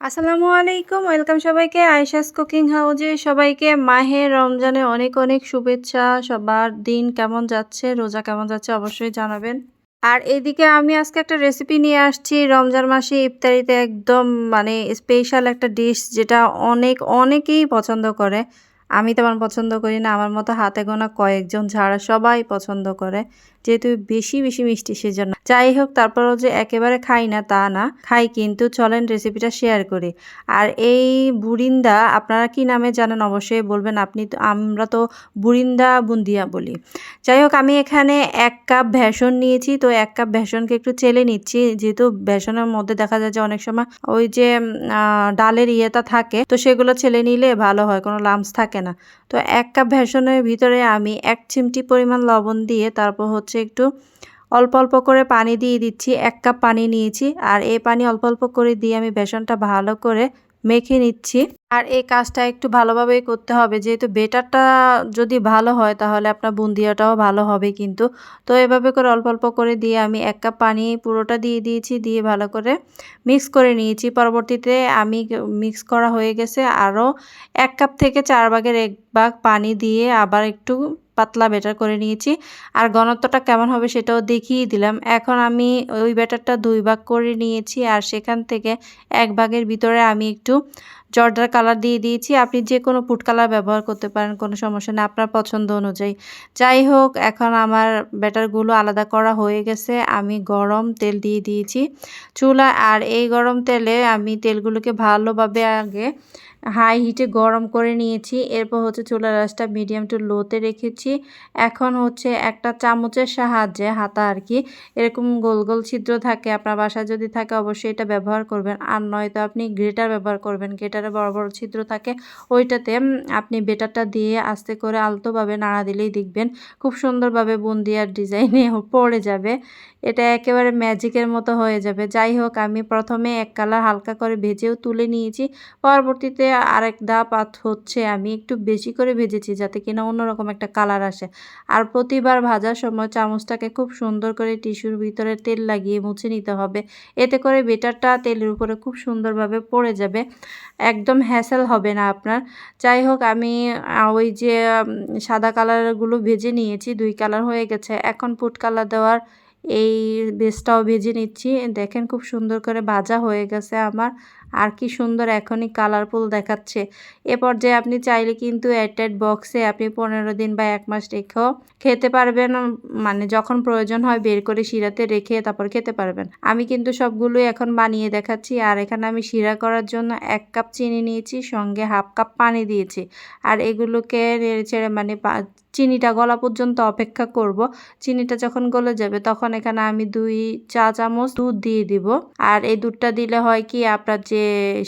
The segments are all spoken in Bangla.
আসসালামু আলাইকুম, ওয়েলকাম সবাইকে। আয়েশাস কুকিং হাউজে সবাইকে মাহে রমজানে অনেক অনেক শুভেচ্ছা। সবার দিন কেমন যাচ্ছে, রোজা কেমন যাচ্ছে অবশ্যই জানাবেন। আর এদিকে আমি আজকে একটা রেসিপি নিয়ে আসছি। রমজান মাসে ইফতারিতে একদম মানে স্পেশাল একটা ডিশ যেটা অনেক অনেকেই পছন্দ করে। আমি তেমন পছন্দ করি না, আমার মতো হাতে গোনা কয়েকজন ছাড়া সবাই পছন্দ করে। যেহেতু বেশি বেশি মিষ্টি সেজন্য। যাই হোক, তারপরও যে একেবারে খাই না তা না, খাই কিন্তু চলেন রেসিপিটা শেয়ার করি। আর এই বুরিন্দা, আপনারা কি নামে জানেন অবশ্যই বলবেন, আপনি তো, আমরা তো বুরিন্দা বুন্দিয়া বলি। যাই হোক, আমি এখানে এক কাপ ভেষণ নিয়েছি, তো এক কাপ ভেষণকে একটু চেলে নিচ্ছি, যেহেতু ভেষণের মধ্যে দেখা যায় যে অনেক সময় ওই যে ডালের ইয়েটা থাকে, তো সেগুলো ছেলে নিলে ভালো হয়, কোনো লামস থাকে না। তো এক কাপ ভেষণের ভিতরে আমি এক চিমটি পরিমাণ লবণ দিয়ে তারপর হচ্ছে একটু অল্প অল্প করে পানি দিয়ে দিচ্ছি, এক কাপ পানি নিয়েছি। আর এই পানি অল্প অল্প করে দিয়ে আমি বেসনটা ভালো করে মেখে নিচ্ছি। আর এই কাজটা একটু ভালোভাবেই করতে হবে। যেহেতু বেটারটা যদি ভালো হয়, তাহলে আপনার বুন্দিয়াটাও ভালো হবে কিন্তু। তো এভাবে করে অল্প অল্প করে দিয়ে আমি এক কাপ পানি পুরোটা দিয়ে দিয়েছি, দিয়ে ভালো করে মিক্স করে নিয়েছি। পরবর্তীতে আমি মিক্স করা হয়ে গেছে আরও এক কাপ থেকে চার ভাগের এক ভাগ পানি দিয়ে আবার একটু পাতলা ব্যাটার করে নিয়েছি। আর ঘনত্বটা কেমন হবে সেটাও দেখিয়ে দিলাম। এখন আমি ওই ব্যাটারটা দুই ভাগ করে নিয়েছি আর সেখান থেকে এক ভাগের ভিতরে আমি একটু জর্দার কালার দিয়ে দিয়েছি। আপনি যে কোনো ফুড কালার ব্যবহার করতে পারেন, কোনো সমস্যা নেই। আপনার পছন্দ অনুযায়ী। যাই হোক, এখন আমার ব্যাটারগুলো আলাদা করা হয়ে গেছে। আমি গরম তেল দিয়ে দিয়েছি চুলা, আর এই গরম তেলে আমি তেলগুলোকে ভালোভাবে আগে হাই হিটে গরম করে নিয়েছি। এরপর হচ্ছে চুলা রাসটা মিডিয়াম টু লোতে রেখেছি। এখন হচ্ছে একটা চামচের সাহায্যে হাতা আর কি, এরকম গোল গোল ছিদ্র থাকে, আপনার বাসায় যদি থাকে অবশ্যই এটা ব্যবহার করবেন। আর নয়তো আপনি গ্রেটার ব্যবহার করবেন, গ্রেটারে বড় বড় ছিদ্র থাকে, ওইটাতে আপনি বেটারটা দিয়ে আস্তে করে আলতোভাবে নাড়া দিলেই দেখবেন খুব সুন্দরভাবে বুন্দিয়ার ডিজাইনে পড়ে যাবে। এটা একেবারে ম্যাজিকের মতো হয়ে যাবে। যাই হোক, আমি প্রথমে এক কালার হালকা করে ভেজেও তুলে নিয়েছি। পরবর্তীতে আরেক ধাপ হচ্ছে, আমি একটু বেশি করে ভেজেছি যাতে কিনা অন্যরকম একটা কালার আসে। আর প্রতিবার ভাজার সময় চামচটাকে খুব সুন্দর করে টিস্যুর ভিতরে তেল লাগিয়ে মুছে নিতে হবে। এতে করে বেটারটা তেলের উপরে খুব সুন্দরভাবে পড়ে যাবে। একদম হ্যাসেল হবে না আপনার। যাই হোক আমি ওই যে সাদা কালারগুলো ভেজে নিয়েছি, দুই কালার হয়ে গেছে। এখন ফুড কালার দেওয়ার এই বেসটাও ভেজে নিচ্ছি। দেখেন খুব সুন্দর করে ভাজা হয়ে গেছে আমার। আর কি সুন্দর এখনই কালারফুল দেখাচ্ছে। এ পর্যায়ে আপনি চাইলে কিন্তু এয়ারটাইট বক্সে আপনি পনেরো দিন বা এক মাস রেখেও খেতে পারবেন। মানে যখন প্রয়োজন হয় বের করে শিরাতে রেখে তারপর খেতে পারবেন। আমি কিন্তু সবগুলোই এখন বানিয়ে দেখাচ্ছি। আর এখানে আমি শিরা করার জন্য এক কাপ চিনি নিয়েছি, সঙ্গে হাফ কাপ পানি দিয়েছি। আর এগুলোকে নেড়ে ছেড়ে মানে চিনিটা গলা পর্যন্ত অপেক্ষা করব। চিনিটা যখন গলে যাবে তখন এখানে আমি দুই চা চামচ দুধ দিয়ে দিব। আর এই দুধটা দিলে হয় কি, আপনার যে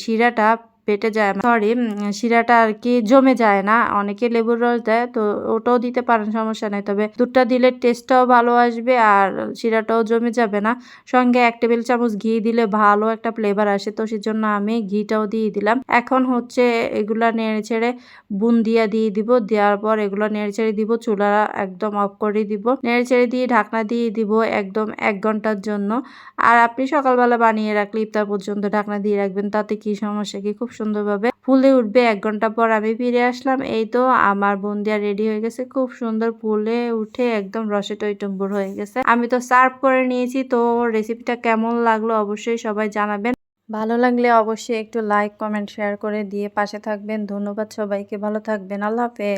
শিরাটা পেটে যায়। সরি শিরাটা আর কি জমে যায় না। অনেকে লেবুর রস দেয়, তো ওটাও দিতে পারেন, সমস্যা নেই। তবে দুধটা দিলে টেস্টটাও ভালো আসবে আর শিরাটাও জমে যাবে না। সঙ্গে এক টেবিল চামচ ঘি দিলে ভালো একটা ফ্লেভার আসে, তো সেজন্য আমি ঘিটাও দিয়ে দিলাম। এখন হচ্ছে এগুলা নেড়ে ছেড়ে বুন্দিয়া দিয়ে দিব। দেওয়ার পর এগুলো নেড়ে ছেড়ে দিব, চুলা একদম অফ করে দিব। নেড়ে ছেড়ে দিয়ে ঢাকনা দিয়ে দিব একদম এক ঘণ্টার জন্য। আর আপনি সকালবেলা বানিয়ে রাখলে ইফতার পর্যন্ত ঢাকনা দিয়ে রাখবেন, তাতে কি সমস্যা কি? খুব সুন্দরভাবে ফুলে উঠবে। এক ঘণ্টা পর আমি ফিরে আসলাম। এই তো আমার বন্দিয়া রেডি হয়ে গেছে। খুব সুন্দর ফুলে উঠে একদম রসে টইটম্বুর হয়ে গেছে। আমি তো সার্ভ করে নিয়েছি। তো রেসিপিটা কেমন লাগল অবশ্যই সবাই জানাবেন। ভালো লাগলে অবশ্যই একটু লাইক, কমেন্ট, শেয়ার করে দিয়ে পাশে থাকবেন। ধন্যবাদ সবাইকে। ভালো থাকবেন। আল্লাহ হাফেজ।